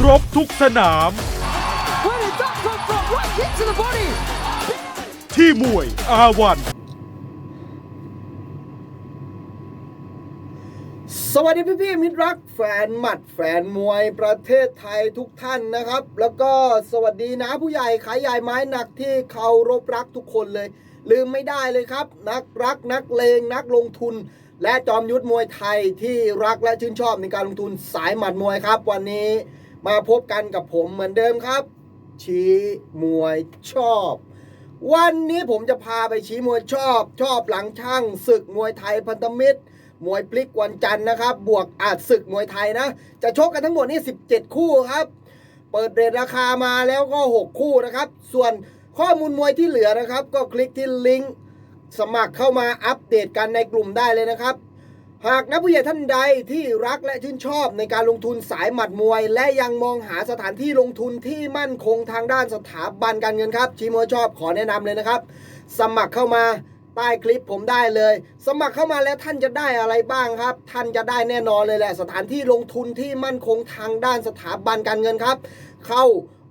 ครบทุกสนาม Where did that come from? Right kick to the body. ที่มวยอาวันสวัสดีพี่พี่ๆมิตรรักแฟนหมัดแฟนมวยประเทศไทยทุกท่านนะครับ แล้วก็สวัสดีนะผู้ใหญ่ขายใหญ่ไม้หนักที่เคารพรักทุกคนเลย ลืมไม่ได้เลยครับ นักรักนักเลงนักลงทุน และจอมยุทธมวยไทยที่รักและชื่นชอบในการลงทุนสายหมัดมวยครับ วันนี้มาพบกันกับผมเหมือนเดิมครับ ชี้มวยชอบ วันนี้ผมจะพาไปชี้มวยชอบ ชอบหลังช่างศึกมวยไทยพันธมิตร มวยพลิกวันจันทร์นะครับ บวกอาจศึกมวยไทยนะ จะชกกันทั้งหมดนี่ 17 คู่ครับ เปิดเรทราคามาแล้วก็ 6 คู่นะครับ ส่วนข้อมูลมวยที่เหลือนะครับ ก็คลิกที่ลิงก์ สมัครเข้ามาอัปเดตกันในกลุ่มได้เลยนะครับ หากนักผู้ใหญ่ท่านใดที่รักและชื่นชอบในการลงทุนสายหมัดมวย และยังมองหาสถานที่ลงทุนที่มั่นคงทางด้านสถาบันการเงินครับชีโมชอบขอแนะนำเลยนะครับ สมัครเข้ามาใต้คลิปผมได้เลย สมัครเข้ามาแล้วท่านจะได้อะไรบ้างครับ ท่านจะได้แน่นอนเลยแหละ สถานที่ลงทุนที่มั่นคงทางด้านสถาบันการเงินครับ เข้า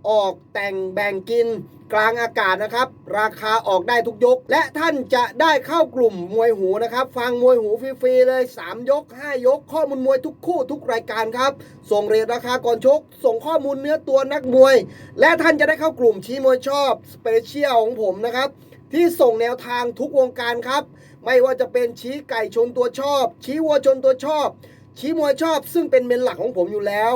ออกแต่งแบ่งกิน กลางอากาศนะครับ ราคาออกได้ทุกยก และท่านจะได้เข้ากลุ่มมวยหูนะครับ ฟังมวยหูฟรีๆเลย 3 ยก 5 ยก ข้อมูลมวยทุกคู่ทุกรายการครับ ส่งเรทราคาก่อนชก ส่งข้อมูลเนื้อตัวนักมวย และท่านจะได้เข้ากลุ่มชี้มวยชอบสเปเชียลของผมนะครับที่ส่งแนวทางทุกวงการครับ ไม่ว่าจะเป็นชี้ไก่ชนตัวชอบ ชี้วัวชนตัวชอบ ชี้มวยชอบ ซึ่งเป็นเมนหลักของผมอยู่แล้ว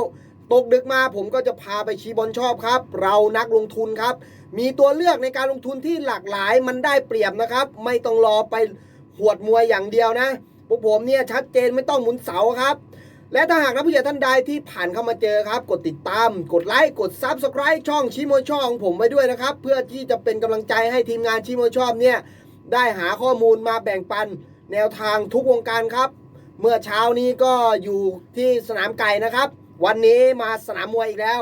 ตกดึกมาผมก็จะพาไปชี้บอลชอบครับ เรานักลงทุนครับ มีตัวเลือกในการลงทุนที่หลากหลายมันได้เปรียบนะครับ ไม่ต้องรอไปหวดมวยอย่างเดียวนะพวกผมเนี่ยชัดเจนไม่ต้องหมุนเสาครับ และถ้าหากนักผู้ใหญ่ท่านใดที่ผ่านเข้ามาเจอครับ กดติดตาม กดไลค์กด Subscribe ช่องชี้มชอบของผมไว้ด้วยนะครับ เพื่อที่จะเป็นกำลังใจให้ทีมงานชี้มชอบเนี่ยได้หาข้อมูลมาแบ่งปันแนวทางทุกวงการครับ เมื่อเช้านี้ก็อยู่ที่สนามไก่นะครับ วันนี้มาสนามมวยอีกแล้ว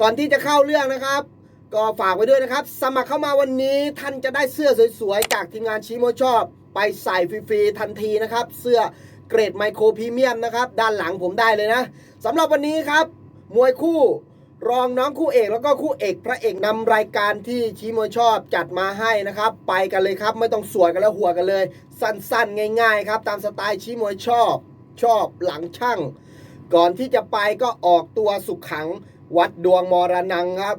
ก่อนที่จะเข้าเรื่องนะครับ ก็ฝากไว้ด้วยนะครับ สมัครเข้ามาวันนี้ท่านจะได้เสื้อสวยๆ จากทีมงานชีโมชอบ ไปใส่ฟรีๆทันทีนะครับ เสื้อเกรดไมโครพรีเมียมนะครับ ด้านหลังผมได้เลยนะสำหรับวันนี้ครับ มวยคู่รองน้องคู่เอกแล้วก็คู่เอกพระเอกนำรายการที่ชีโมชอบจัดมาให้นะครับ ไปกันเลยครับ ไม่ต้องสวนกันแล้วหัวกันเลย สั้นๆ ง่าย ๆ ครับ ตามสไตล์ชีมวยชอบ ชอบหลังช่าง ก่อนที่จะไปก็ออกตัวสุขขังวัดดวงมรนังครับ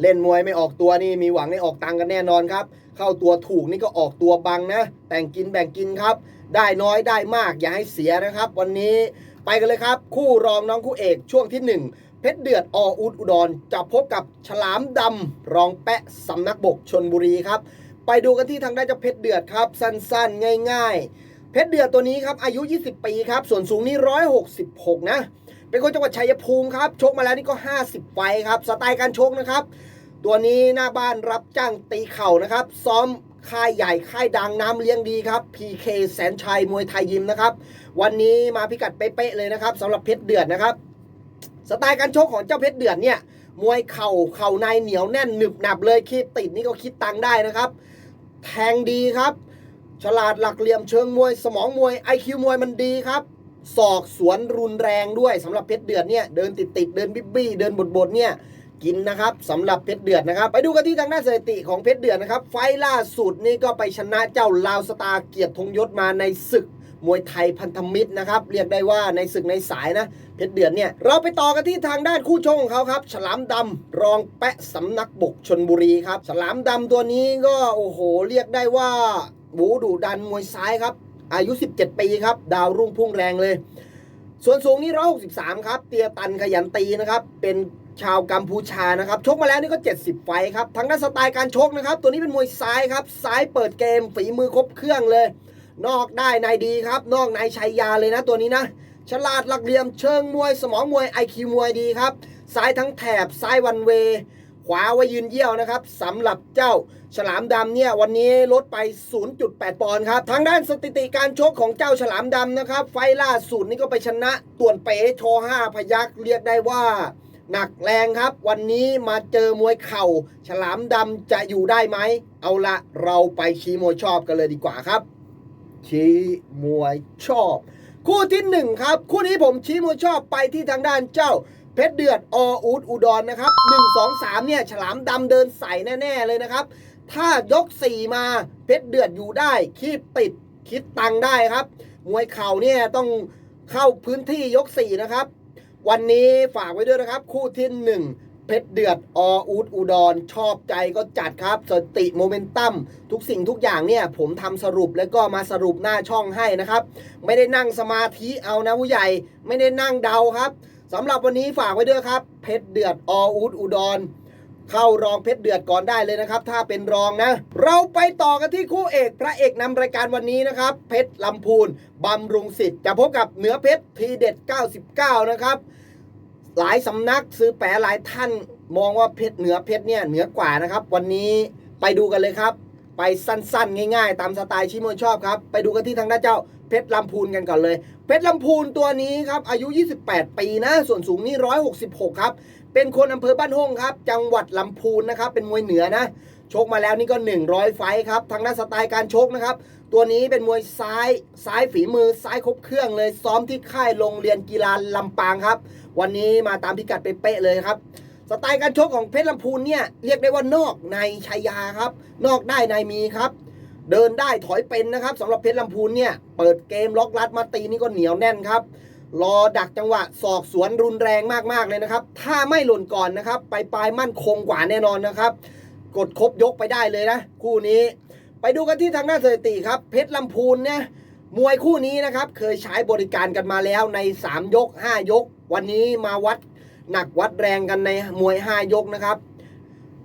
เล่นมวยไม่ออกตัวนี่มีหวังได้ออกตังกันแน่นอนครับ เข้าตัวถูกนี่ก็ออกตัวบังนะแบ่งกินแบ่งกินครับ ได้น้อยได้มากอย่าให้เสียนะครับ วันนี้ไปกันเลยครับ คู่รองน้องคู่เอกช่วงที่หนึ่งเพชรเดือดออุดอุดรจะพบกับฉลามดำรองแปะสำนักบกชนบุรีครับ ไปดูกันที่ทางด้านเจ้าเพชรเดือดครับ สั้นๆ ง่าย ๆ เพชรเดือดตัวนี้ครับอายุ 20 ปีครับ ส่วนสูงนี่166 นะ เป็นคนจังหวัดชัยภูมิครับ ชกมาแล้วนี่ก็ 50 ไฟครับ สไตล์การชกนะครับ ตัวนี้หน้าบ้านรับจ้างตีเข่านะครับ ซ้อมค่ายใหญ่ค่ายดังน้ำเลี้ยงดีครับ PK แสนชัยมวยไทยยิมนะครับ วันนี้มาพิกัดเป๊ะๆเลยนะครับสำหรับเพชรเดือดนะครับ สไตล์การชกของเจ้าเพชรเดือดเนี่ยมวยเข่าเข่าในเหนียวแน่นหนึบหนับเลยคีบติดนี่ก็คิดตังได้นะครับ แทงดีครับ ฉลาดหลักเหลี่ยมเชิงมวย สมองมวย IQ มวยมันดีครับศอกสวนรุนแรงด้วยสำหรับเพชรเดือดเนี่ยเดินติดติดเดินบิบบี้เดินบดบดเนี่ยกินนะครับสำหรับเพชรเดือดนะครับ ไปดูกันที่ทางด้านสถิติของเพชรเดือดนะครับ ไฟล่าสุดนี่ก็ไปชนะเจ้าลาวสตาร์เกียรติธงยศมาในศึกมวยไทยพันธมิตรนะครับ เรียกได้ว่าในศึกในสายนะเพชรเดือดเนี่ย เราไปต่อกันที่ทางด้านคู่ชกของเขาครับ ฉลามดำรองแปะสำนักบกชนบุรีครับ ฉลามดำตัวนี้ก็โอ้โห เรียกได้ว่า บูดุดันมวยซ้ายครับ อายุ 17 ปีครับ ดาวรุ่งพุ่งแรงเลย ส่วนสูงนี่163 ครับ เตียตันขยันตีนะครับ เป็นชาวกัมพูชานะครับ ชกมาแล้วนี่ก็ 70 ไฟครับ ทางด้านสไตล์การชกนะครับ ตัวนี้เป็นมวยซ้ายครับ ซ้ายเปิดเกม ฝีมือครบเครื่องเลย นอกได้ในดีครับ นอกในชัยยาเลยนะตัวนี้นะ ฉลาดหลักเหลี่ยมเชิงมวย สมองมวยไอคิวมวยดีครับ ซ้ายทั้งแถบ ซ้ายวันเว ขวาไว้ยืนเยี่ยวนะครับสำหรับเจ้าฉลามดำเนี่ยวันนี้ลดไป 0.8 ปอนด์ครับทางด้านสถิติการชกของเจ้าฉลามดำนะครับ ไฟล่าสุดนี่ก็ไปชนะต่วนเป๋โชว์5พยักเรียกได้ว่าหนักแรงครับ วันนี้มาเจอมวยเข่า ฉลามดำจะอยู่ได้ไหม เอาละเราไปชี้มวยชอบกันเลยดีกว่าครับ ชี้มวยชอบ คู่ที่หนึ่งครับ คู่นี้ผมชี้มวยชอบไปที่ทางด้านเจ้า เพชรเดือดออูดอุดรนะครับ1 2 3เนี่ยฉลามดำเดินใส่แน่ ๆ เลยนะครับ ถ้ายก 4 มาเพชรเดือดอยู่ได้คีบติดคิดตังได้ครับ มวยเข่าเนี่ยต้องเข้าพื้นที่ยก 4 นะครับ วันนี้ฝากไว้ด้วยนะครับ คู่ที่หนึ่งเพชรเดือดออูดอุดร ชอบใจก็จัดครับ สติโมเมนตัมทุกสิ่งทุกอย่างเนี่ยผมทำสรุปแล้วก็มาสรุปหน้าช่องให้นะครับ ไม่ได้นั่งสมาธิเอานะผู้ใหญ่ไม่ได้นั่งเดาครับ สำหรับวันนี้ฝากไว้ด้วยครับ เพชรเดือดออูดอุดร เข้ารองเพชรเดือดก่อนได้เลยนะครับ ถ้าเป็นรองนะ เราไปต่อกันที่คู่เอก พระเอกนำรายการวันนี้นะครับ เพชรลำพูนบำรุงสิทธิ์จะพบกับเหนือเพชรทีเด็ด 99 นะครับหลายสำนักซื้อแปรหลายท่านมองว่าเพชรเหนือเพชรเนี่ยเหนือกว่านะครับ วันนี้ไปดูกันเลยครับ ไปสั้นๆ ง่าย ๆ ตามสไตล์ชิโมนชอบครับ ไปดูกันที่ทางด้านเจ้า เพชรลำพูนกันก่อนเลย เพชรลำพูนตัวนี้ครับ อายุ 28 ปีนะ ส่วนสูงนี่ 166 ครับ เป็นคนอำเภอบ้านห้องครับ จังหวัดลำพูนนะครับ เป็นมวยเหนือนะ ชกมาแล้วนี่ก็ 100 ไฟครับ ทางด้านสไตล์การชกนะครับ ตัวนี้เป็นมวยซ้าย ซ้ายฝีมือ ซ้ายครบเครื่องเลย ซ้อมที่ค่ายโรงเรียนกีฬาลำปางครับ วันนี้มาตามพิกัดเป๊ะเลยครับสไตล์การชกของเพชรลำพูนเนี่ยเรียกได้ว่านอกในชายาครับ นอกได้ในมีครับ เดินได้ถอยเป็นนะครับสำหรับเพชรลำพูนเนี่ยเปิดเกมล็อกลัดมาตีนี่ก็เหนียวแน่นครับรอดักจังหวะศอกสวนรุนแรงมากๆเลยนะครับ ถ้าไม่หล่นก่อนนะครับ ไปปลายมั่นคงกว่าแน่นอนนะครับ กดครบยกไปได้เลยนะ คู่นี้ ไปดูกันที่ทางหน้าสถิติครับ เพชรลำพูนเนี่ยมวยคู่นี้นะครับ เคยใช้บริการกันมาแล้วใน 3 ยก 5 ยก วันนี้มาวัดหนักวัดแรงกันในมวย 5 ยกนะครับ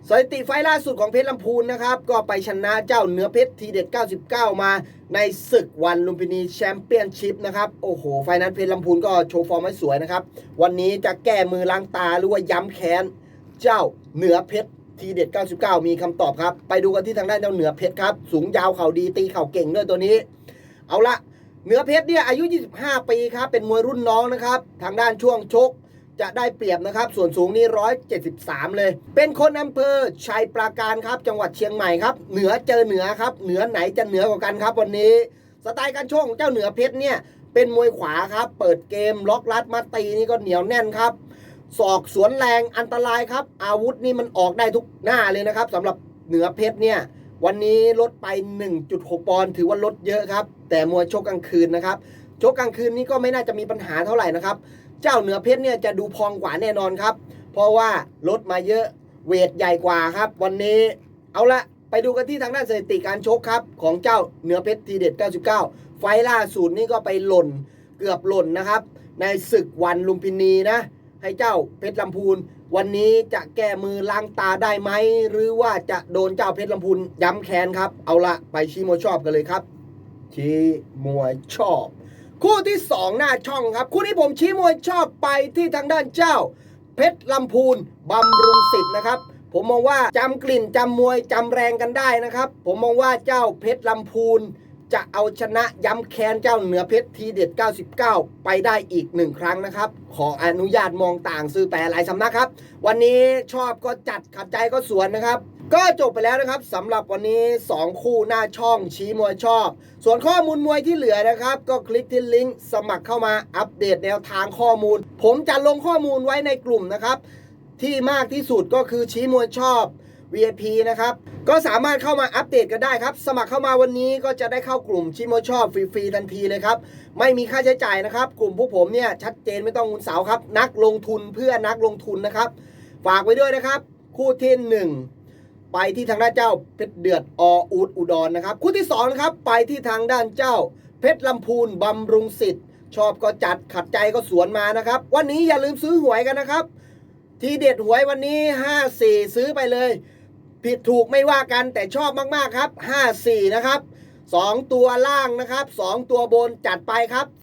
สถิติไฟล่าสุดของเพชรลำพูนนะครับ ก็ไปชนะเจ้าเหนือเพชรทีเด็ด 99 มาในศึกวันลุมพินีแชมเปี้ยนชิพนะครับ โอ้โห ไฟนั้นเพชรลำพูนก็โชว์ฟอร์มไว้สวยนะครับ วันนี้จะแก้มือล้างตาหรือว่าย้ำแค้น เจ้าเหนือเพชรทีเด็ด 99 มีคำตอบครับ ไปดูกันที่ทางด้านเจ้าเหนือเพชรครับ สูงยาวเข่าดีตีเข่าเก่งด้วยตัวนี้ เอาละเหนือเพชรเนี่ยอายุ 25 ปีครับ เป็นมวยรุ่นน้องนะครับ ทางด้านช่วงชก จะได้เปรียบนะครับ ส่วนสูงนี่173 เลย เป็นคนอำเภอชัยปราการครับ จังหวัดเชียงใหม่ครับ เหนือเจอเหนือครับ เหนือไหนจะเหนือกว่ากันครับวันนี้ สไตล์การชกของเจ้าเหนือเพชรเนี่ย เป็นมวยขวาครับ เปิดเกมล็อกลัดมาตีนี่ก็เหนียวแน่นครับศอกสวนแรงอันตรายครับ อาวุธนี่มันออกได้ทุกหน้าเลยนะครับสำหรับเหนือเพชรเนี่ยวันนี้ลดไป 1.6 ปอนด์ถือว่าลดเยอะครับ แต่มวยชกกลางคืนนะครับ ชกกลางคืนนี้ก็ไม่น่าจะมีปัญหาเท่าไหร่นะครับ เจ้าเหนือเพชรเนี่ยจะดูพองกว่าแน่นอนครับ เพราะว่าลดมาเยอะเวทใหญ่กว่าครับ วันนี้เอาละไปดูกันที่ทางด้านสถิติการชกครับ ของเจ้าเหนือเพชรทีเด็ด 99 ไฟล์ล่าสุดนี่ก็ไปหล่นเกือบหล่นนะครับ ในศึกวันลุมพินีนะ ให้เจ้าเพชรลำพูน วันนี้จะแก้มือล้างตาได้ไหม หรือว่าจะโดนเจ้าเพชรลำพูนย้ำแค้นครับ เอาละไปชี้มวยชอบกันเลยครับ ชี้มวยชอบ คู่ที่ 2 หน้าช่องครับ คู่นี้ผมชี้มวยชอบไปที่ทางด้านเจ้า เพชรลำพูนบำรุงสิทธิ์นะครับ ผมมองว่าจำกลิ่นจำมวยจำแรงกันได้นะครับ ผมมองว่าเจ้าเพชรลำพูนจะเอาชนะย้ำแค้นเจ้าเหนือเพชรทีเด็ด 99 ไปได้อีกหนึ่งครั้งนะครับ ขออนุญาตมองต่างซื้อแปรหลายสำนักครับ วันนี้ชอบก็จัดขัดใจก็สวนนะครับ ก็จบไปแล้วนะครับสำหรับวันนี้ 2 คู่หน้าช่องชี้มวยชอบ ส่วนข้อมูลมวยที่เหลือนะครับ ก็คลิกที่ลิงก์สมัครเข้ามาอัปเดตแนวทางข้อมูล ผมจะลงข้อมูลไว้ในกลุ่มนะครับ ที่มากที่สุดก็คือชี้มวยชอบ VIP นะครับ ก็สามารถเข้ามาอัปเดตกันได้ครับ สมัครเข้ามาวันนี้ก็จะได้เข้ากลุ่มชี้มวยชอบฟรีๆทันทีเลยครับ ไม่มีค่าใช้จ่ายนะครับ กลุ่มพวกผมเนี่ยชัดเจนไม่ต้องงุนเสาครับ นักลงทุนเพื่อนักลงทุนนะครับ ฝากไว้ด้วยนะครับ คู่ที่หนึ่ง ไปที่ทางด้านเจ้าเพชรเดือดออูดอุดรนนะครับ คู่ที่สองนะครับไปที่ทางด้านเจ้า เพชรลำพูนบำรุงสิทธิ์ ชอบก็จัดขัดใจก็สวนมานะครับ วันนี้อย่าลืมซื้อหวยกันนะครับ ทีเด็ดหวยวันนี้ 54 ซื้อไปเลย ผิดถูกไม่ว่ากันแต่ชอบมากๆครับ 54 นะครับ 2 ตัวล่างนะครับ 2 ตัวบนจัดไปครับ